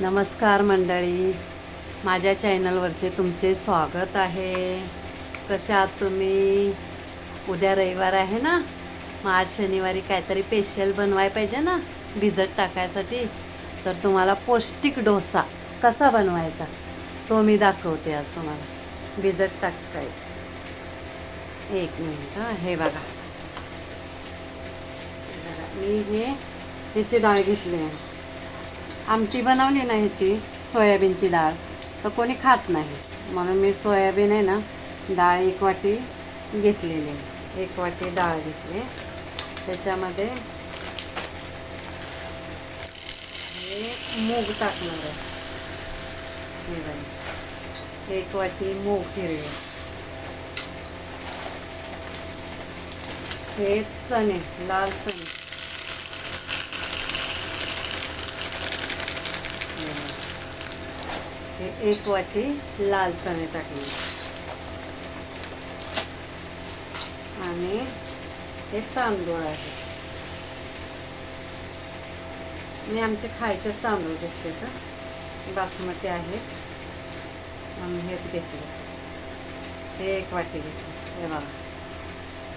नमस्कार मंडळी. माझ्या चॅनलवरचे तुमचे स्वागत आहे. कशा आहात तुम्ही? उद्या रविवार आहे ना? मग आज शनिवारी काहीतरी स्पेशल बनवाय पाहिजे ना? भिजत टाकायसाठी. तर तुम्हाला पौष्टिक डोसा कसा बनवायचा तो मी दाखवते आज तुम्हाला. भिजत टाकायचं. एक मिनिट हां हे बघा. मी हे त्याची डाळ घेतली आहे. आमटी बनवली ना ह्याची सोयाबीनची डाळ तर कोणी खात नाही. म्हणून मी सोयाबीन आहे ना डाळ एक वाटी घेतलेली आहे. एक वाटी डाळ घेतली त्याच्यामध्ये मूग टाकणार आहे. एक वाटी मूग हिरवे. हे चणे लाल चणे. हे एक वाटी लाल चणे टाकले. आणि हे तांदूळ आहे. मी आमचे खायचेच तांदूळ घेतले तर. बासमती आहेत आम्ही हेच घेतले. हे एक वाटी घेतले. हे बघा.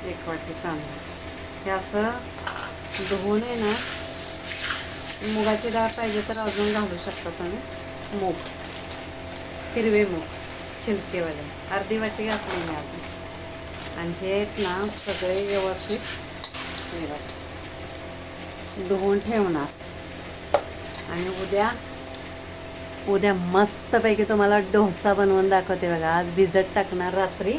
एक वाटी तांदूळ. हे असं धुवून आहे ना मुगाची डाळ पाहिजे तर अजून घालू शकता तुम्ही. मूग. हिरवे मूग शिलकेवाले. अर्धी वाटी घातली मी आपण आणि हे आहेत ना सगळे व्यवस्थित धुवून ठेवणार. आणि उद्या उद्या मस्तपैकी तुम्हाला डोसा बनवून दाखवते बघा. आज भिजत टाकणार रात्री.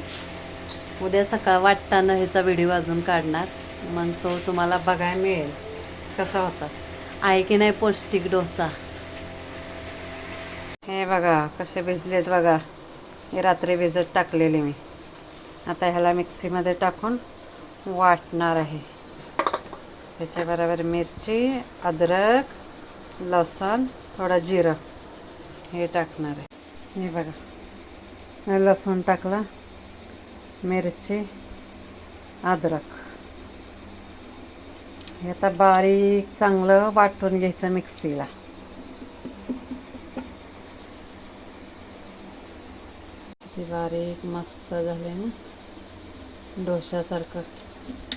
उद्या सकाळ वाटताना ह्याचा व्हिडिओ अजून काढणार. मग तो तुम्हाला बघायला मिळेल. कसा होता? आहे की नाही पौष्टिक डोसा? हे बघा कसे भिजलेत बघा. हे रात्री भिजत टाकलेले मी. आता ह्याला मिक्सीमध्ये टाकून वाटणार आहे. त्याच्याबरोबर मिरची अद्रक लसूण थोडा जिरं. हे टाकणार आहे. हे बघा. लसूण टाकला. मिरची अद्रक. हे आता बारीक चांगलं वाटून घ्यायचं मिक्सीला. किती बारीक मस्त झाले ना. डोशासारखं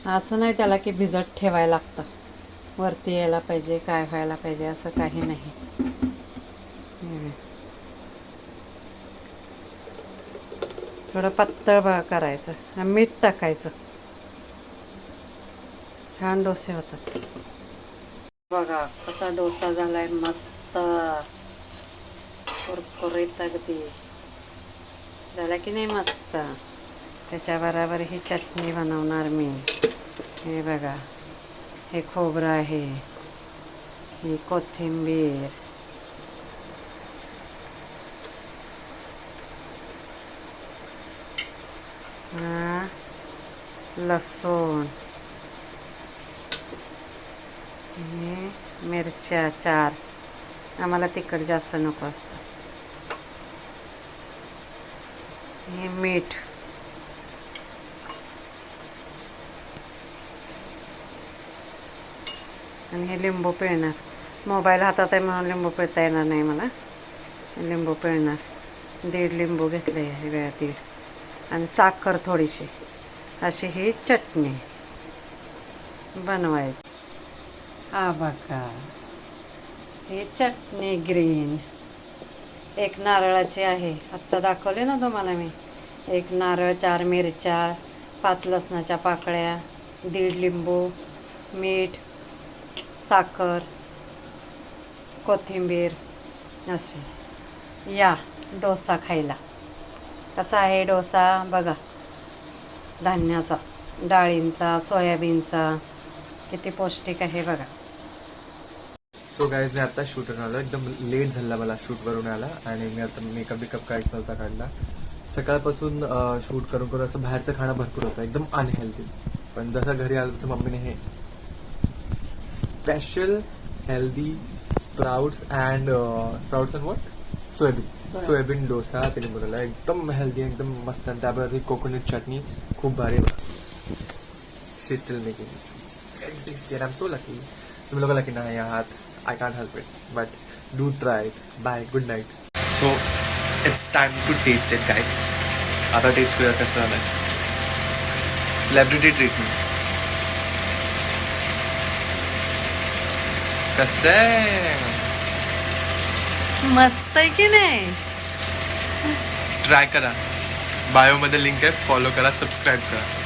असं नाही त्याला की भिजत ठेवायला लागतं. वरती यायला पाहिजे काय व्हायला पाहिजे असं काही नाही. थोडं पातळ बघा करायचं आणि मीठ टाकायचं. छान डोसे होतात. बघा कसा डोसा झालाय मस्त. कुरकुरीत अगदी. झाला की नाही मस्त त्याच्याबरोबर ही चटणी बनवणार मी हे बघा हे खोबरं आहे ही कोथिंबीर लसूण हे मिरच्या चार आम्हाला तिखट जास्त नको असतं हे मीठ. आणि हे लिंबू पिळणार. मोबाईल हातात आहे म्हणून लिंबू पिळता येणार नाही मला. लिंबू पिळणार. दीड लिंबू घेतले आहे वेळा दीड आणि साखर थोडीशी. अशी ही चटणी बनवायची. हा बघा. हे चटणी ग्रीन. एक नारळाची आहे. आत्ता दाखवले ना तुम्हाला मी. एक नारळ चार मिरच्या पाच लसणाच्या पाकळ्या दीड लिंबू मीठ साखर कोथिंबीर असे. या डोसा खायला. कसा आहे डोसा? बघा. धान्याचा डाळींचा सोयाबीनचा. किती पौष्टिक आहे बघा. सो गाईज मी आता शूट आलो एकदम लेट झाला मला शूट वरून आला आणि मी आता मेकअप बिकअप काहीच नव्हता काढला. सकाळपासून शूट करून करून असं बाहेरचं खाणं भरपूर होतं. एकदम अनहेल्दी पण जसं घरी आलं तसं मम्मीने हे special healthy sprouts and sprouts and what soybean. Soybean. Dosa त्याने बनवला एकदम हेल्दी एकदम मस्त. आणि त्याबरोबर ही कोकोनट चटणी खूप भारी शी still making and I'm so lucky. तुम्ही लोक लकी नाही आहात. I can't help it but do try it bye good night so it's time to taste it guys आता टेस्ट करूया कसं झालंय सेलिब्रिटी ट्रीटमेंट कसं आहे मस्त आहे की नाही? ट्राय करा. बायोमध्ये लिंक आहे. फॉलो करा. सबस्क्राईब करा.